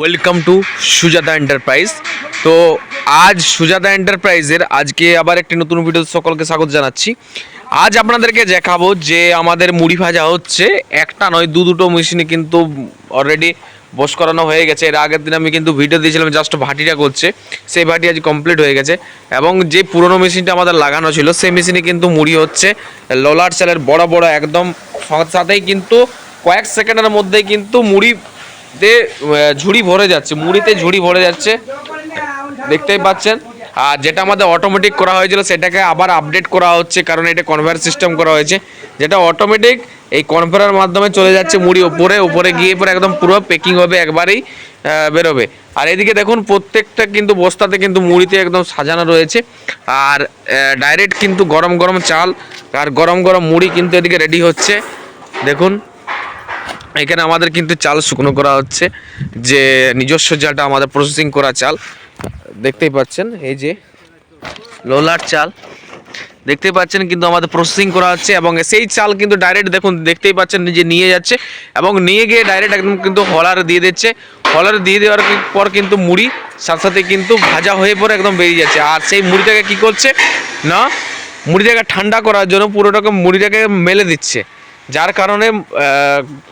Welcome to Sujata enterprise তো আজ সুজাতা এন্টারপ্রাইজের আজকে আবার একটি নতুন ভিডিও সকলকে স্বাগত জানাচ্ছি। আজ আপনাদেরকে দেখাবো যে আমাদের মুড়ি ভাজা হচ্ছে একটা নয়, দু দুটো মেশিনে কিন্তু অলরেডি বস করানো হয়ে গেছে। এর আগের দিন আমি কিন্তু ভিডিও দিয়েছিলাম জাস্ট ভাটিটা করছে। সেই ভাটি আজ কমপ্লিট হয়ে গেছে। এবং যে পুরনো মেশিনটা আমাদের লাগানো ছিল, সেই মেশিনে কিন্তু মুড়ি হচ্ছে। লোলার চালের বড় বড় একদম সাথেই কিন্তু কয়েক সেকেন্ডের মধ্যেই কিন্তু মুড়ি তে ঝুড়ি ভরে যাচ্ছে, মুড়িতে ঝুড়ি ভরে যাচ্ছে। দেখতেই পাচ্ছেন? আর যেটা আমাদের অটোমেটিক করা হয়েছিল, সেটাকে আবার আপডেট করা হচ্ছে, কারণ এটা কনভেয়ার সিস্টেম করা হয়েছে। যেটা অটোমেটিক এই কনভেয়ারের মাধ্যমে চলে যাচ্ছে মুড়ি উপরে উপরে গিয়ে পরে একদম পুরো প্যাকিং হবে, একবারেই বেরোবে। আর এদিকে দেখুন, প্রত্যেকটা কিন্তু বস্তাতে কিন্তু মুড়িতে একদম সাজানো রয়েছে। আর ডাইরেক্ট কিন্তু গরম গরম চাল, আর গরম গরম মুড়ি কিন্তু এদিকে রেডি হচ্ছে। দেখুন এখানে আমাদের কিন্তু চাল শুকনো করা হচ্ছে, যে নিজস্ব চালটা আমাদের প্রসেসিং করা চাল। দেখতেই পাচ্ছেন, এই যে লোলার চাল। দেখতেই পাচ্ছেন কিন্তু আমাদের প্রসেসিং করা হচ্ছে এবং সেই চাল কিন্তু ডাইরেক্ট দেখুন, দেখতেই পাচ্ছেন যে নিয়ে যাচ্ছে এবং নিয়ে গিয়ে ডাইরেক্ট একদম কিন্তু হলার দিয়ে দিচ্ছে। হলার দিয়ে দেওয়ার পর কিন্তু মুড়ি, সাথে সাথে কিন্তু ভাজা হয়ে পরে একদম বেরিয়ে যাচ্ছে। আর সেই মুড়িটাকে কি করছে না, মুড়িটাকে ঠান্ডা করার জন্য পুরোটাকে মুড়িটাকে মেলে দিচ্ছে। যার কারণে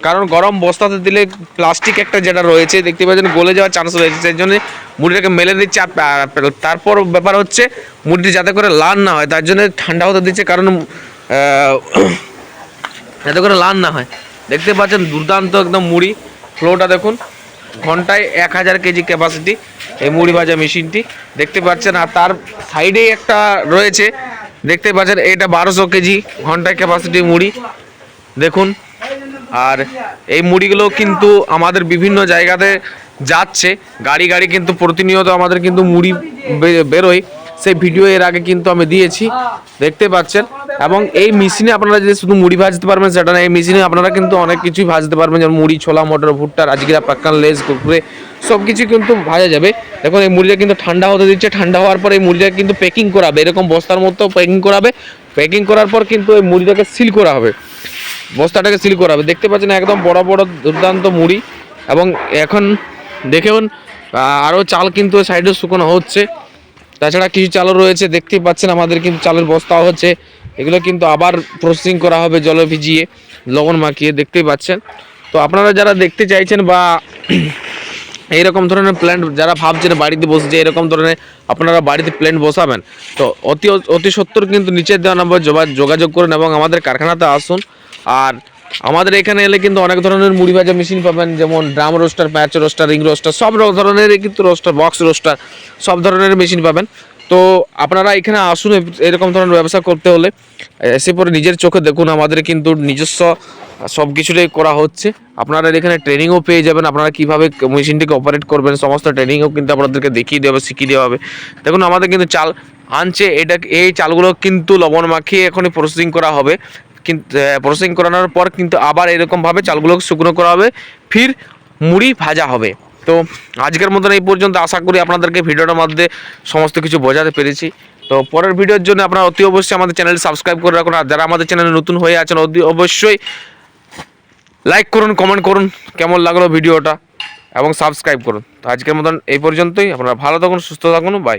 কারণ গরম বস্তাতে দিলে প্লাস্টিক একটা যেটা রয়েছে, দেখতে পাচ্ছেন, গলে যাওয়ার চান্স রয়েছে। সেই জন্য মুড়িটাকে মেলে দিচ্ছে আর তারপর ব্যাপার হচ্ছে, মুড়িটি যাতে করে লাল না হয়, তার জন্য ঠান্ডা হতে দিচ্ছে, কারণ যাতে করে লাল না হয়। দেখতে পাচ্ছেন, দুর্দান্ত একদম মুড়ি। ফ্লোটা দেখুন, ঘন্টায় এক হাজার কেজি ক্যাপাসিটি এই মুড়ি ভাজা মেশিনটি দেখতে পাচ্ছেন, আর তার সাইডেই একটা রয়েছে, দেখতে পাচ্ছেন, এটা বারোশো কেজি ঘন্টায় ক্যাপাসিটি মুড়ি। দেখুন, আর এই মুড়িগুলো কিন্তু আমাদের বিভিন্ন জায়গাতে যাচ্ছে। গাড়ি গাড়ি কিন্তু প্রতিনিয়ত আমাদের কিন্তু মুড়ি বেরোয়। সেই ভিডিও এর আগে কিন্তু আমি দিয়েছি, দেখতে পাচ্ছেন। এবং এই মেশিনে আপনারা যদি শুধু মুড়ি ভাজতে পারবেন, সেটা না, এই মেশিনে আপনারা কিন্তু অনেক কিছুই ভাজতে পারবেন। যেমন মুড়ি, ছোলা, মটর, ভুট্টা, রাজগিরা, পাক্কান লেস কুকুরে সব কিছু কিন্তু ভাজা যাবে। দেখুন, এই মুড়িটা কিন্তু ঠান্ডা হতে দিচ্ছে। ঠান্ডা হওয়ার পর এই মুড়িটা কিন্তু প্যাকিং করাবে। এরকম বস্তার মতো প্যাকিং করাবে। প্যাকিং করার পর কিন্তু এই মুড়িটাকে সিল করা হবে। বস্তাটাকে সিল করা হবে। দেখতে পাচ্ছেন একদম বড় বড় দুর্দান্ত মুড়ি এবং এখন দেখুন আরও চাল কিন্তু সাইডে শুকনো হচ্ছে। তাছাড়া কিছু চালও রয়েছে, দেখতেই পাচ্ছেন আমাদের কিন্তু চালের বস্তাও হচ্ছে। এগুলো কিন্তু আবার প্রসেসিং করা হবে জলে ভিজিয়ে, লবণ মাখিয়ে, দেখতেই পাচ্ছেন। তো আপনারা যারা দেখতে চাইছেন বা এইরকম ধরনের প্ল্যান্ট যারা ভাবছেন বাড়িতে বসে যে এরকম ধরনের আপনারা বাড়িতে প্ল্যান্ট বসাবেন, তো অতি অতি সত্তর কিন্তু নিচের দেওয়া নম্বর যোগাযোগ করুন এবং আমাদের কারখানাতে আসুন। আর আমাদের এখানে এলে কিন্তু অনেক ধরনের মুড়ি ভাজা মেশিন পাবেন, যেমন drum roaster batch roaster ring roaster সব ধরনের কিন্তু রোস্টার বক্স রোস্টার সব ধরনের মেশিন পাবেন। তো আপনারা এখানে আসুন এরকম ধরনের ব্যবসা করতে হলে, এসে পরে নিজের চোখে দেখুন, আমাদের কিন্তু নিজস্ব সব কিছুটাই করা হচ্ছে। আপনারা এখানে ট্রেনিংও পেয়ে যাবেন, আপনারা কীভাবে মেশিনটিকে অপারেট করবেন, সমস্ত ট্রেনিংও কিন্তু আপনাদেরকে দেখিয়ে দেওয়া হবে, শিখিয়ে দেওয়া হবে। দেখুন, আমাদের কিন্তু চাল আনছে, এটা এই চালগুলো কিন্তু লবণ মাখিয়ে এখনই প্রসেসিং করা হবে। কিন্তু প্রসেসিং করানোর পর কিন্তু আবার এরকমভাবে চালগুলো শুকনো করা হবে, ফির মুড়ি ভাজা হবে। তো আজকের মতন এই পর্যন্ত আশা করি আপনাদেরকে ভিডিওটার মধ্যে সমস্ত কিছু বোঝাতে পেরেছি। তো পরের ভিডিওর জন্য আপনারা অতি অবশ্যই আমাদের চ্যানেল সাবস্ক্রাইব করে রাখুন, আর যারা আমাদের চ্যানেলে নতুন হয়ে আছেন, অতি অবশ্যই লাইক করুন, কমেন্ট করুন, কেমন লাগল ভিডিওটা, এবং সাবস্ক্রাইব করুন। তো আজকের মতন এই পর্যন্তই, আপনারা ভালো থাকুন, সুস্থ থাকুন বাই